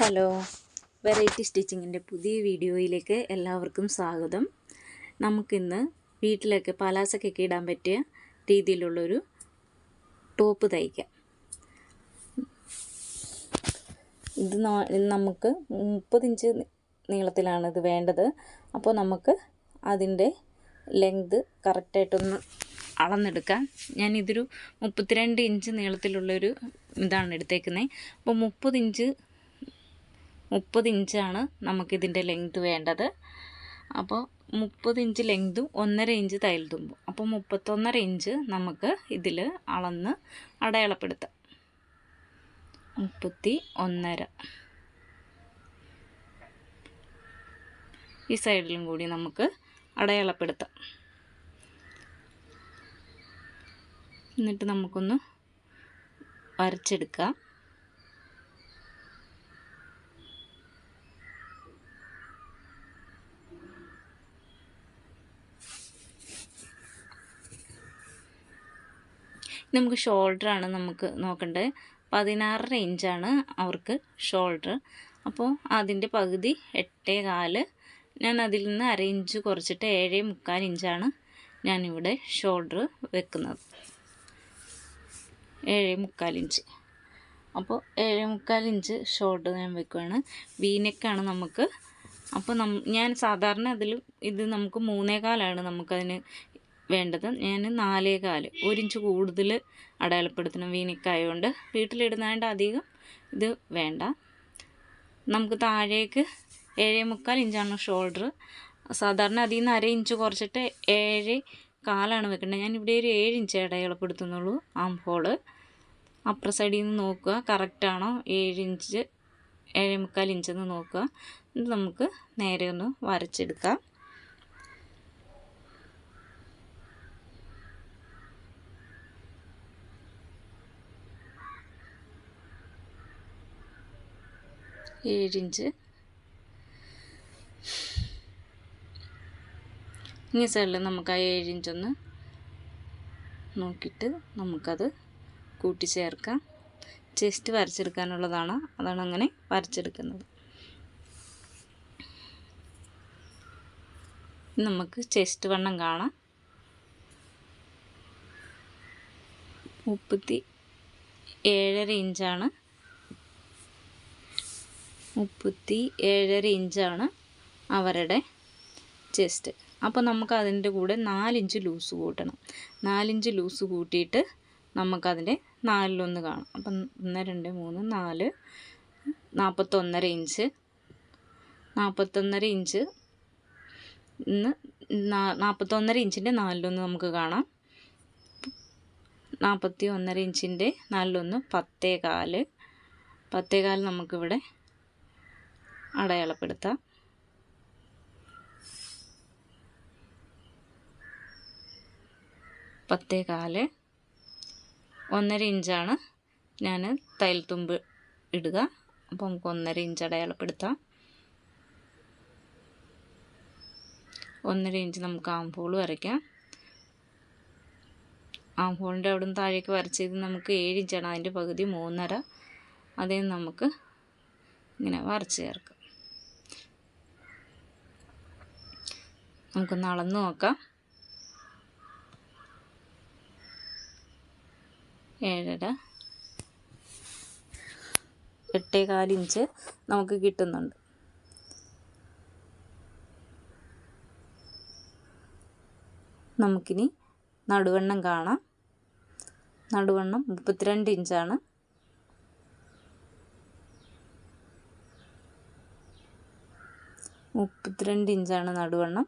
Hello. Variety സ്റ്റിച്ചിങ്ങിന്റെ പുതിയ വീഡിയോയിലേക്ക് എല്ലാവർക്കും സ്വാഗതം. നമുക്കിന്ന് വീട്ടിലൊക്കെ പലാസക്കൊക്കെ ഇടാൻ പറ്റിയ രീതിയിലുള്ളൊരു ടോപ്പ് തയ്ക്കാം. ഇത് നമുക്ക് മുപ്പത് ഇഞ്ച് നീളത്തിലാണ് ഇത് വേണ്ടത്. അപ്പോൾ നമുക്ക് അതിന്റെ ലെങ്ത് കറക്റ്റായിട്ടൊന്ന് അളന്നെടുക്കാം. ഞാൻ ഇതൊരു മുപ്പത്തിരണ്ട് ഇഞ്ച് നീളത്തിലുള്ളൊരു ഇതാണ് എടുത്തേക്കുന്നത് അപ്പോൾ മുപ്പത് ഇഞ്ച് മുപ്പത് ഇഞ്ചാണ് നമുക്കിതിന്റെ ലെങ്ത് വേണ്ടത്. അപ്പോൾ മുപ്പത് ഇഞ്ച് ലെങ്തും ഒന്നര ഇഞ്ച് തയ്യൽ തുമ്പും. അപ്പോൾ മുപ്പത്തൊന്നര ഇഞ്ച് നമുക്ക് ഇതിൽ അളന്ന് അടയാളപ്പെടുത്താം. മുപ്പത്തി ഒന്നര. ഈ സൈഡിലും കൂടി നമുക്ക് അടയാളപ്പെടുത്താം. എന്നിട്ട് നമുക്കൊന്ന് വരച്ചെടുക്കാം. നമുക്ക് ഷോൾഡർ ആണ് നമുക്ക് നോക്കേണ്ടത് പതിനാറര ഇഞ്ചാണ് അവർക്ക് ഷോൾഡർ അപ്പോൾ അതിന്റെ പകുതി എട്ടേ കാൽ. ഞാൻ അതിൽ നിന്ന് അര ഇഞ്ച് കുറച്ചിട്ട് ഏഴേ മുക്കാൽ ഇഞ്ചാണ് ഞാനിവിടെ ഷോൾഡർ വെക്കുന്നത്. ഏഴേ മുക്കാൽ ഇഞ്ച് അപ്പോൾ ഏഴേ മുക്കാൽ ഇഞ്ച് ഷോൾഡർ ഞാൻ വെക്കുകയാണ് വീനെക്കാണ് നമുക്ക്. അപ്പോൾ നം ഞാൻ സാധാരണ അതിൽ ഇത് നമുക്ക് മൂന്നേകാലാണ് നമുക്കതിന് വേണ്ടത്. ഞാൻ നാലേ കാൽ ഒരിഞ്ച് കൂടുതൽ അടയാളപ്പെടുത്തണം വീനിക്കായതുകൊണ്ട് വീട്ടിലിടുന്നതുകൊണ്ട് അധികം ഇത് വേണ്ട. നമുക്ക് താഴേക്ക് ഏഴേ മുക്കാൽ ഇഞ്ചാണ് ഷോൾഡർ. സാധാരണ അതിൽ നിന്ന് അര ഇഞ്ച് കുറച്ചിട്ട് ഏഴ് കാലാണ് വെക്കേണ്ടത്. ഞാൻ ഇവിടെ ഒരു ഏഴ് ഇഞ്ച് അടയാളപ്പെടുത്തുന്നുള്ളൂ ആം ഹോൾ അപ്പുറ സൈഡിൽ നിന്ന് നോക്കുക കറക്റ്റാണോ ഏഴ് ഇഞ്ച് ഏഴേ മുക്കാൽ ഇഞ്ചെന്ന് നോക്കുക. നമുക്ക് നേരെ ഒന്ന് വരച്ചെടുക്കാം. ഏഴിഞ്ച്. ഇനി സൈഡിൽ നമുക്ക് ആ ഏഴിഞ്ചൊന്ന് നോക്കിയിട്ട് നമുക്കത് കൂട്ടിച്ചേർക്കാം. ചെസ്റ്റ് വരച്ചെടുക്കാനുള്ളതാണ്. അതാണ് അങ്ങനെ വരച്ചെടുക്കുന്നത്. നമുക്ക് ചെസ്റ്റ് വണ്ണം കാണാം. മുപ്പത്തി ഏഴര ഇഞ്ചാണ്. മുപ്പത്തി ഏഴര ഇഞ്ചാണ് അവരുടെ ചെസ്റ്റ്. അപ്പോൾ നമുക്ക് അതിന്റെ കൂടെ നാലിഞ്ച് ലൂസ് കൂട്ടണം. നാലിഞ്ച് ലൂസ് കൂട്ടിയിട്ട് നമുക്കതിന്റെ നാലിലൊന്ന് കാണാം. അപ്പം ഒന്ന് രണ്ട് മൂന്ന് നാല് നാൽപ്പത്തൊന്നര ഇഞ്ച്. നാൽപ്പത്തൊന്നര ഇഞ്ച് ഇന്ന് നാൽപ്പത്തൊന്നര ഇഞ്ചിന്റെ നാലിലൊന്ന് നമുക്ക് കാണാം. നാൽപ്പത്തി ഒന്നര ഇഞ്ചിന്റെ നാലിലൊന്ന് പത്തേ കാൽ പത്തേ കാൽ നമുക്കിവിടെ അടയാളപ്പെടുത്താം. പത്തേ കാൽ. ഒന്നര ഇഞ്ചാണ്. ഞാൻ തയ്യൽ തുമ്പ് ഇടുക. അപ്പോൾ നമുക്ക് ഒന്നര ഇഞ്ച് അടയാളപ്പെടുത്താം. ഒന്നര ഇഞ്ച് നമുക്ക് ആംഫോൾ വരയ്ക്കാം. ആംഫോളിന്റെ അവിടെ നിന്ന് താഴേക്ക് വരച്ചത് നമുക്ക് ഏഴ് ഇഞ്ചാണ്. അതിന്റെ പകുതി മൂന്നര. അതേ നമുക്ക് ഇങ്ങനെ വരച്ച് ചേർക്കാം. നമുക്കൊന്ന് അളന്ന് നോക്കാം. ഏഴര. എട്ടേകാൽ ഇഞ്ച് നമുക്ക് കിട്ടുന്നുണ്ട്. നമുക്കിനി നടുവണ്ണം കാണാം. നടുവണ്ണം മുപ്പത്തിരണ്ട് ഇഞ്ചാണ്. മുപ്പത്തിരണ്ട് ഇഞ്ചാണ് നടുവണ്ണം.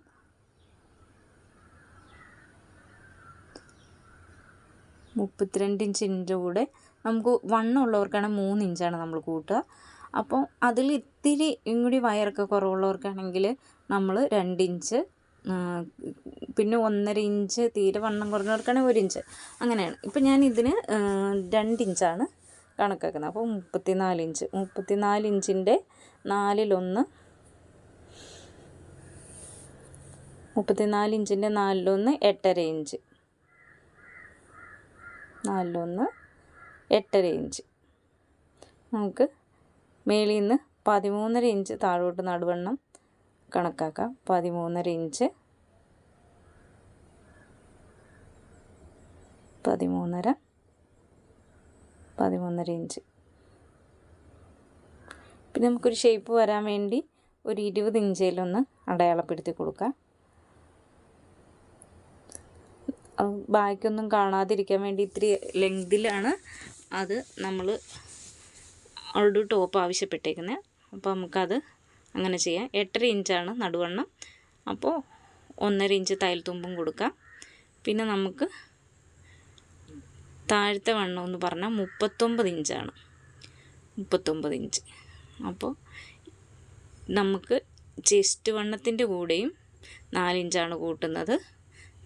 മുപ്പത്തിരണ്ട് ഇഞ്ചിന്റെ കൂടെ നമുക്ക് വണ്ണം ഉള്ളവർക്കാണ് മൂന്ന് ഇഞ്ചാണ് നമ്മൾ കൂട്ടുക. അപ്പോൾ അതിൽ ഇത്തിരി ഇങ്ങോട്ട് വയറൊക്കെ കുറവുള്ളവർക്കാണെങ്കിൽ നമ്മൾ രണ്ട് ഇഞ്ച് പിന്നെ ഒന്നര ഇഞ്ച് തീരെ വണ്ണം കുറഞ്ഞവർക്കാണെങ്കിൽ ഒരു ഇഞ്ച് അങ്ങനെയാണ്. ഇപ്പം ഞാൻ ഇതിന് രണ്ട് ഇഞ്ചാണ് കണക്കാക്കുന്നത്. അപ്പോൾ മുപ്പത്തിനാല് ഇഞ്ച് മുപ്പത്തിനാല് ഇഞ്ചിന്റെ നാലിലൊന്ന് മുപ്പത്തിനാല് ഇഞ്ചിന്റെ നാലിലൊന്ന് എട്ടര ഇഞ്ച് നാലിലൊന്ന് എട്ടര ഇഞ്ച്. നമുക്ക് മേളിൽ നിന്ന് പതിമൂന്നര ഇഞ്ച് താഴോട്ട് നടുവണ്ണം കണക്കാക്കാം. പതിമൂന്നര ഇഞ്ച് പതിമൂന്നര പതിമൂന്നര ഇഞ്ച്. പിന്നെ നമുക്കൊരു ഷേപ്പ് വരാൻ വേണ്ടി ഒരു ഇരുപത് ഇഞ്ചിലൊന്ന് അടയാളപ്പെടുത്തി കൊടുക്കാം. അത് ബാക്കൊന്നും കാണാതിരിക്കാൻ വേണ്ടി ഇത്തിരി ലെങ്തിലാണ് അത് നമ്മൾ ഒരു ടോപ്പ് ആവശ്യപ്പെട്ടേക്കുന്നത് അപ്പോൾ നമുക്കത് അങ്ങനെ ചെയ്യാം. എട്ടര ഇഞ്ചാണ് നടുവണ്ണം. അപ്പോൾ ഒന്നര ഇഞ്ച് തയ്യൽ തുമ്പും കൊടുക്കാം. പിന്നെ നമുക്ക് താഴത്തെ വണ്ണം എന്ന് പറഞ്ഞാൽ മുപ്പത്തൊമ്പത് ഇഞ്ചാണ്. മുപ്പത്തൊമ്പത് ഇഞ്ച്. അപ്പോൾ നമുക്ക് ചെസ്റ്റ് വണ്ണത്തിന്റെ കൂടെയും നാലിഞ്ചാണ് കൂട്ടുന്നത്.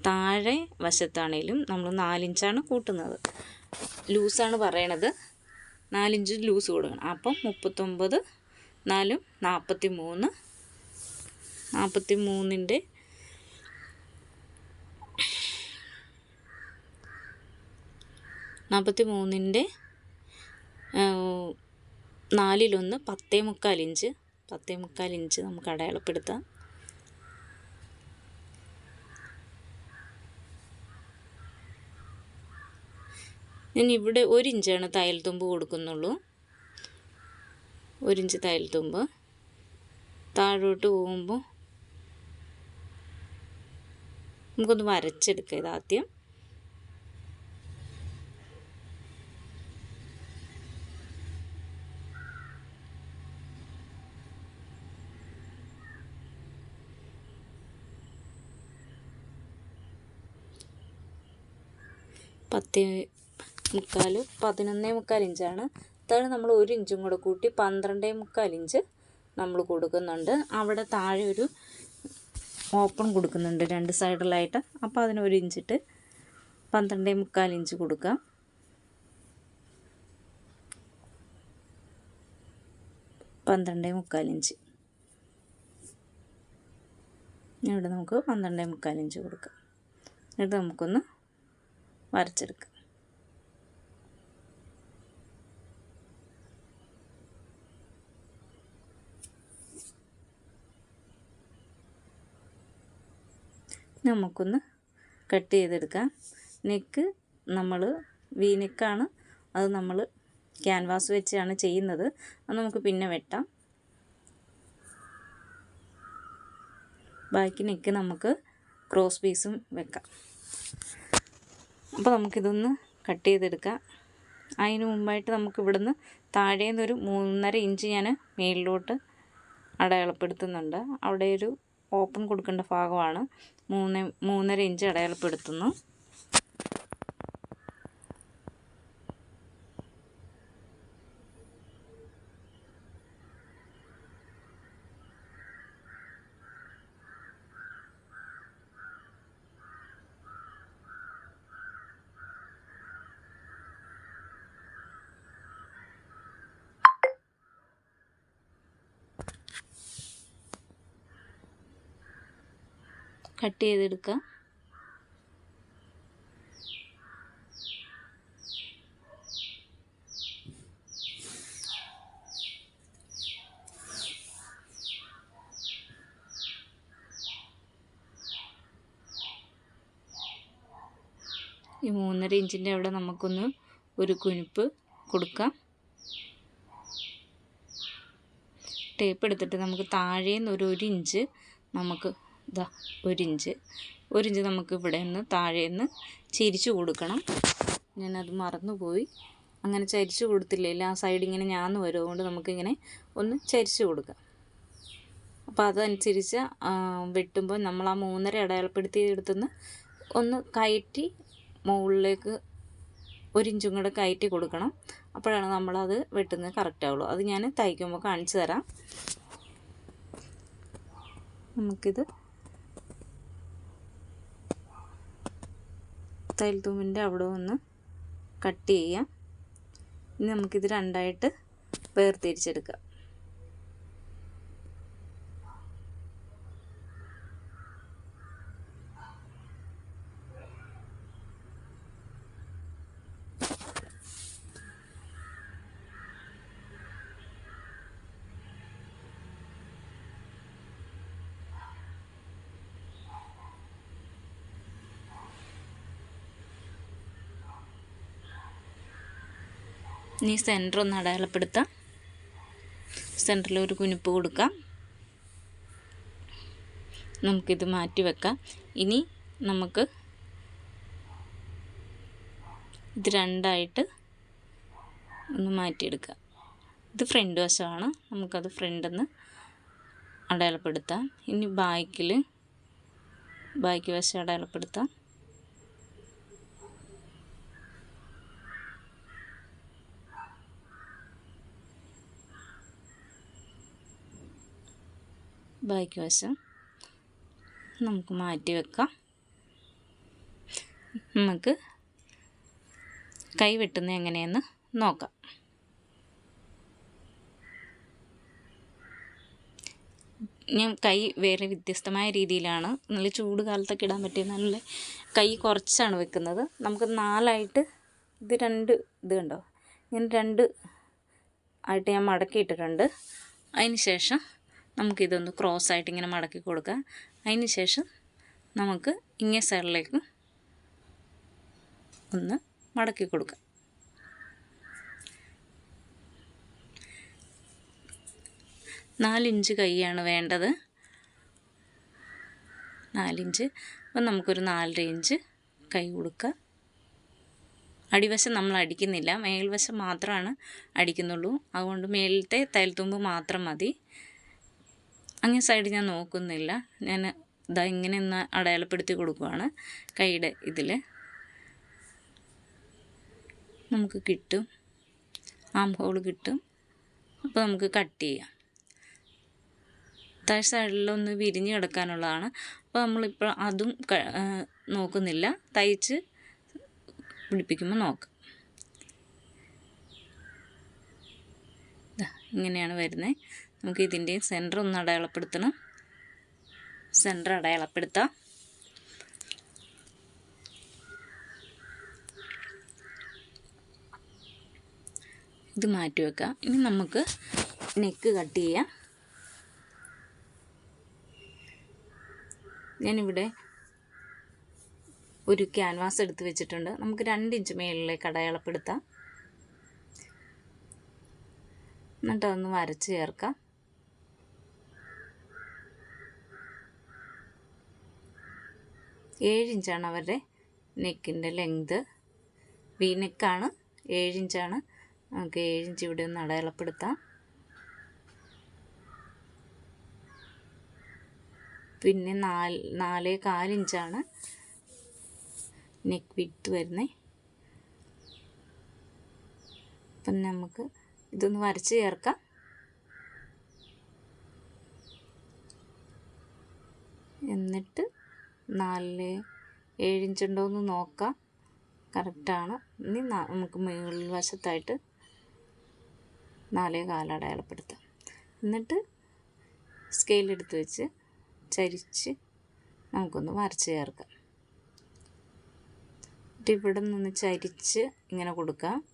താഴെ വശത്താണേലും നമ്മൾ നാലിഞ്ചാണ് കൂട്ടുന്നത്. ലൂസാണ് പറയണത്. നാലിഞ്ച് ലൂസ് കൊടുക്കണം. അപ്പം മുപ്പത്തൊമ്പത് നാലും നാൽപ്പത്തി മൂന്ന് നാൽപ്പത്തി മൂന്നിന്റെ നാൽപ്പത്തി മൂന്നിന്റെ നാലിലൊന്ന് പത്തേ മുക്കാൽ ഇഞ്ച് പത്തേ മുക്കാൽ ഇഞ്ച് നമുക്ക് അടയാളപ്പെടുത്താം. ഞാൻ ഇവിടെ ഒരു ഇഞ്ചാണ് തയ്യൽ തുമ്പ് കൊടുക്കുന്നുള്ളൂ. ഒരു ഇഞ്ച് തയ്യൽ തുമ്പ്. താഴോട്ട് പോകുമ്പോൾ നമുക്കൊന്ന് വരച്ചെടുക്കാം ഇതാദ്യം. പത്ത് മുക്കാൽ പതിനൊന്നേ മുക്കാൽ ഇഞ്ചാണ്. താഴെ നമ്മൾ ഒരു ഇഞ്ചും കൂടെ കൂട്ടി പന്ത്രണ്ടേ മുക്കാൽ ഇഞ്ച് നമ്മൾ കൊടുക്കുന്നുണ്ട്. അവിടെ താഴെ ഒരു ഓപ്പൺ കൊടുക്കുന്നുണ്ട് രണ്ട് സൈഡിലായിട്ട്. അപ്പോൾ അതിന് ഒരു ഇഞ്ചിട്ട് പന്ത്രണ്ടേ മുക്കാൽ ഇഞ്ച് കൊടുക്കാം പന്ത്രണ്ടേ മുക്കാൽ ഇഞ്ച്. ഇവിടെ നമുക്ക് പന്ത്രണ്ടേ മുക്കാൽ ഇഞ്ച് കൊടുക്കാം. എന്നിട്ട് നമുക്കൊന്ന് വരച്ചെടുക്കാം. നമുക്കൊന്ന് കട്ട് ചെയ്തെടുക്കാം. നെക്ക് നമ്മൾ വി നെക്കാണ്. അത് നമ്മൾ ക്യാൻവാസ് വെച്ചാണ് ചെയ്യുന്നത്. അത് നമുക്ക് പിന്നെ വെട്ടാം. ബാക്കി നെക്ക് നമുക്ക് ക്രോസ് പീസും വെക്കാം. അപ്പോൾ നമുക്കിതൊന്ന് കട്ട് ചെയ്തെടുക്കാം. അതിന് മുമ്പായിട്ട് നമുക്ക് ഇവിടുന്ന് താഴെ നിന്നൊരു മൂന്നര ഇഞ്ച് ഞാൻ മേളിലോട്ട് അടയാളപ്പെടുത്തുന്നുണ്ട്. അവിടെ ഒരു ഓപ്പൺ കൊടുക്കേണ്ട ഭാഗമാണ്. മൂന്ന് മൂന്നര ഇഞ്ച് അടയാളപ്പെടുത്തുന്നു. കട്ട് ചെയ്തെടുക്കാം. ഈ മൂന്നര ഇഞ്ചിന്റെ അവിടെ നമുക്കൊന്ന് ഒരു കുനിപ്പ് കൊടുക്കാം. ടേപ്പ് എടുത്തിട്ട് നമുക്ക് താഴേന്ന് ഒരു ഒരു ഇഞ്ച് നമുക്ക് ഇതാ ഒരിഞ്ച്. ഒരിഞ്ച് നമുക്ക് ഇവിടെ നിന്ന് താഴെ നിന്ന് ചിരിച്ചു കൊടുക്കണം. ഞാനത് മറന്നുപോയി. അങ്ങനെ ചരിച്ചു കൊടുത്തില്ലെങ്കിൽ ആ സൈഡ് ഇങ്ങനെ ഞാന്ന് വരും. നമുക്കിങ്ങനെ ഒന്ന് ചരിച്ചു കൊടുക്കാം. അപ്പോൾ അതനുസരിച്ച് വെട്ടുമ്പോൾ നമ്മൾ ആ മൂന്നര അടയാളപ്പെടുത്തി എടുത്തുനിന്ന് ഒന്ന് കയറ്റി മുകളിലേക്ക് ഒരിഞ്ചും കൂടെ കയറ്റി കൊടുക്കണം. അപ്പോഴാണ് നമ്മളത് വെട്ടുന്നത് കറക്റ്റ് ആവുള്ളൂ. അത് ഞാൻ തയ്ക്കുമ്പോൾ കാണിച്ചു തരാം. നമുക്കിത് തയ്യൽ തൂമിന്റെ അവിടെ ഒന്ന് കട്ട് ചെയ്യാം. ഇനി നമുക്കിത് രണ്ടായിട്ട് വേർതിരിച്ചെടുക്കാം. ഇനി സെന്റർ ഒന്ന് അടയാളപ്പെടുത്താം. സെന്ററിൽ ഒരു കുനിപ്പ് കൊടുക്കാം. നമുക്കിത് മാറ്റി വെക്കാം. ഇനി നമുക്ക് ഇത് രണ്ടായിട്ട് ഒന്ന് മാറ്റിയെടുക്കാം. ഇത് ഫ്രണ്ട് വശമാണ്. നമുക്കത് ഫ്രണ്ടെന്ന് അടയാളപ്പെടുത്താം. ഇനി ബാക്കിൽ ബാക്കി വശം അടയാളപ്പെടുത്താം. ബാക്കി വശം. നമുക്ക് മാറ്റി വെക്കാം. നമുക്ക് കൈ വെട്ടുന്ന എങ്ങനെയെന്ന് നോക്കാം. ഞാൻ കൈ വേറെ വ്യത്യസ്തമായ രീതിയിലാണ്. നല്ല ചൂട് കാലത്തൊക്കെ ഇടാൻ പറ്റിയ നല്ല കൈ കുറച്ചാണ് വെക്കുന്നത്. നമുക്ക് നാലായിട്ട് ഇത് രണ്ട് ഇത് കണ്ടോ? ഇങ്ങനെ രണ്ട് ആയിട്ട് ഞാൻ മടക്കിയിട്ടിട്ടുണ്ട്. അതിന് ശേഷം നമുക്കിതൊന്ന് ക്രോസ് ആയിട്ട് ഇങ്ങനെ മടക്കി കൊടുക്കാം. അതിന് ശേഷം നമുക്ക് ഇങ്ങേ സൈഡിലേക്ക് ഒന്ന് മടക്കി കൊടുക്കാം. നാലിഞ്ച് കൈയാണ് വേണ്ടത്. നാലിഞ്ച് അപ്പം നമുക്കൊരു നാലര ഇഞ്ച് കൈ കൊടുക്കുക അടിവശം നമ്മൾ അടിക്കുന്നില്ല. മേൽവശം മാത്രമാണ് അടിക്കുന്നുള്ളൂ. അതുകൊണ്ട് മേലത്തെ തൈൽത്തുമ്പ് മാത്രം മതി. അങ്ങേ സൈഡ് ഞാൻ നോക്കുന്നില്ല. ഞാൻ ഇതാ ഇങ്ങനെ ഒന്ന് അടയാളപ്പെടുത്തി കൊടുക്കുവാണ് കൈയുടെ ഇതിൽ നമുക്ക് കിട്ടും. ആം ഹോൾ കിട്ടും. അപ്പോൾ നമുക്ക് കട്ട് ചെയ്യാം. താഴെ സൈഡിലൊന്ന് വിരിഞ്ഞ് കിടക്കാനുള്ളതാണ്. അപ്പോൾ നമ്മളിപ്പോൾ അതും നോക്കുന്നില്ല. തയ്ച്ച് പിടിപ്പിക്കുമ്പോൾ നോക്കാം. ഇങ്ങനെയാണ് വരുന്നത് നമുക്ക് ഇതിന്റെയും സെന്റർ ഒന്ന് അടയാളപ്പെടുത്തണം. സെന്റർ അടയാളപ്പെടുത്താം. ഇത് മാറ്റി വെക്കാം. ഇനി നമുക്ക് നെക്ക് കട്ട് ചെയ്യാം. ഞാനിവിടെ ഒരു ക്യാൻവാസ് എടുത്ത് വെച്ചിട്ടുണ്ട്. നമുക്ക് രണ്ട് ഇഞ്ച് മേളിലേക്ക് അടയാളപ്പെടുത്താം. എന്നിട്ട് അതൊന്ന് വരച്ച് ചേർക്കാം. ഏഴ് ഇഞ്ചാണ് അവരുടെ നെക്കിന്റെ ലെങ്ത്. വി നെക്കാണ് ഏഴ് ഇഞ്ചാണ്. നമുക്ക് ഏഴ് ഇഞ്ച് ഇവിടെ ഒന്ന് അടയാളപ്പെടുത്താം. പിന്നെ നാല് നാല് കാലിഞ്ചാണ് നെക്ക് വിത്ത് വരുന്നത് അപ്പം നമുക്ക് ഇതൊന്ന് വരച്ച് ചേർക്കാം. എന്നിട്ട് നാല് ഏഴിഞ്ചുണ്ടോ എന്ന് നോക്കാം. കറക്റ്റാണ്. ഇനി നമുക്ക് മുകളിൽ വശത്തായിട്ട് നാലേ കാലടയാളപ്പെടുത്താം എന്നിട്ട് സ്കെയിലെടുത്ത് വെച്ച് ചരിച്ച് നമുക്കൊന്ന് വരച്ച് ചേർക്കാം. എന്നിട്ട് ഇവിടെ നിന്ന് ചരിച്ച് ഇങ്ങനെ കൊടുക്കാം.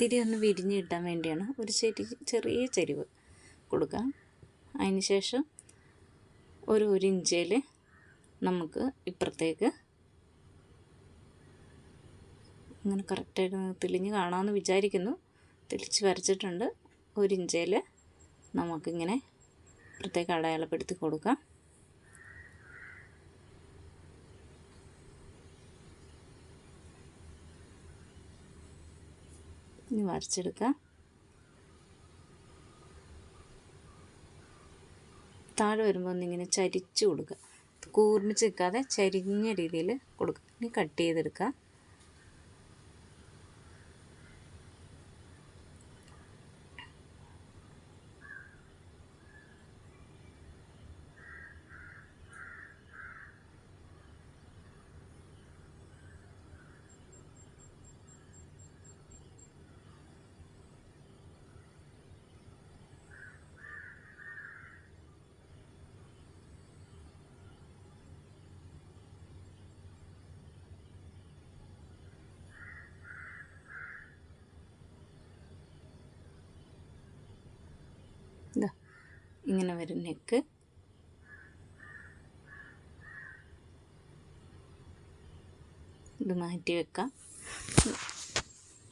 തിരി ഒന്ന് വിരിഞ്ഞ് കിട്ടാൻ വേണ്ടിയാണ് ഒരു ചെരി ചെറിയ ചെരിവ്. കൊടുക്കാം. അതിന് ശേഷം ഒരു ഒരു ഇഞ്ചിൽ നമുക്ക് ഇപ്പുറത്തേക്ക് അങ്ങനെ കറക്റ്റായിട്ട് തെളിഞ്ഞ് കാണാമെന്ന് വിചാരിക്കുന്നു. തെളിച്ച് വരച്ചിട്ടുണ്ട്. ഒരു ഇഞ്ചിൽ നമുക്കിങ്ങനെ ഇപ്പുറത്തേക്ക് അടയാളപ്പെടുത്തി കൊടുക്കാം. ഇനി വരച്ചെടുക്കാം. താഴെ വരുമ്പോൾ ഒന്നിങ്ങനെ ചരിച്ച് കൊടുക്കുക കൂർമിച്ച് നിൽക്കാതെ ചരിഞ്ഞ രീതിയിൽ കൊടുക്കുക ഇനി കട്ട് ചെയ്തെടുക്കുക ഇങ്ങനെ വരും നെക്ക്. ഇത് മാറ്റി വെക്കാം.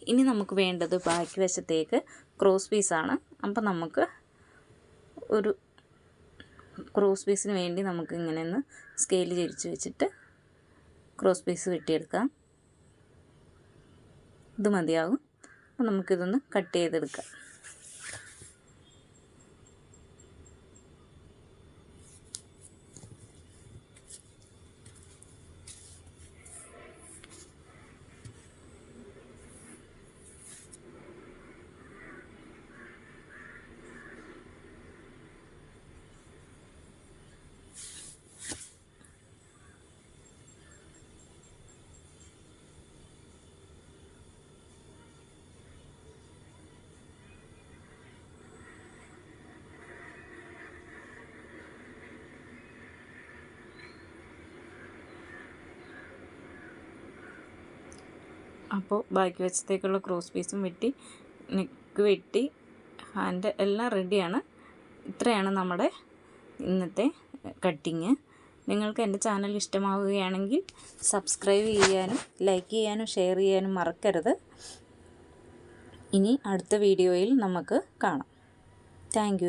ഇനി നമുക്ക് വേണ്ടത് ബാക്കി വശത്തേക്ക് ക്രോസ് പീസാണ് അപ്പം നമുക്ക് ഒരു ക്രോസ് പീസിന് വേണ്ടി നമുക്ക് ഇങ്ങനെ ഒന്ന് സ്കെയിൽ ചരിച്ച് വെച്ചിട്ട് ക്രോസ് പീസ് വെട്ടിയെടുക്കാം. ഇത് മതിയാകും. അപ്പം നമുക്കിതൊന്ന് കട്ട് ചെയ്തെടുക്കാം. അപ്പോൾ ബാക്കി വശത്തേക്കുള്ള ക്രോസ് പീസും വെട്ടി നെക്ക് വെട്ടി ഹാൻഡ് എല്ലാം റെഡിയാണ് ഇത്രയാണ് നമ്മുടെ ഇന്നത്തെ കട്ടിങ് നിങ്ങൾക്ക് എന്റെ ചാനൽ ഇഷ്ടമാവുകയാണെങ്കിൽ സബ്സ്ക്രൈബ് ചെയ്യാനും ലൈക്ക് ചെയ്യാനും ഷെയർ ചെയ്യാനും മറക്കരുത്. ഇനി അടുത്ത വീഡിയോയിൽ നമുക്ക് കാണാം. താങ്ക്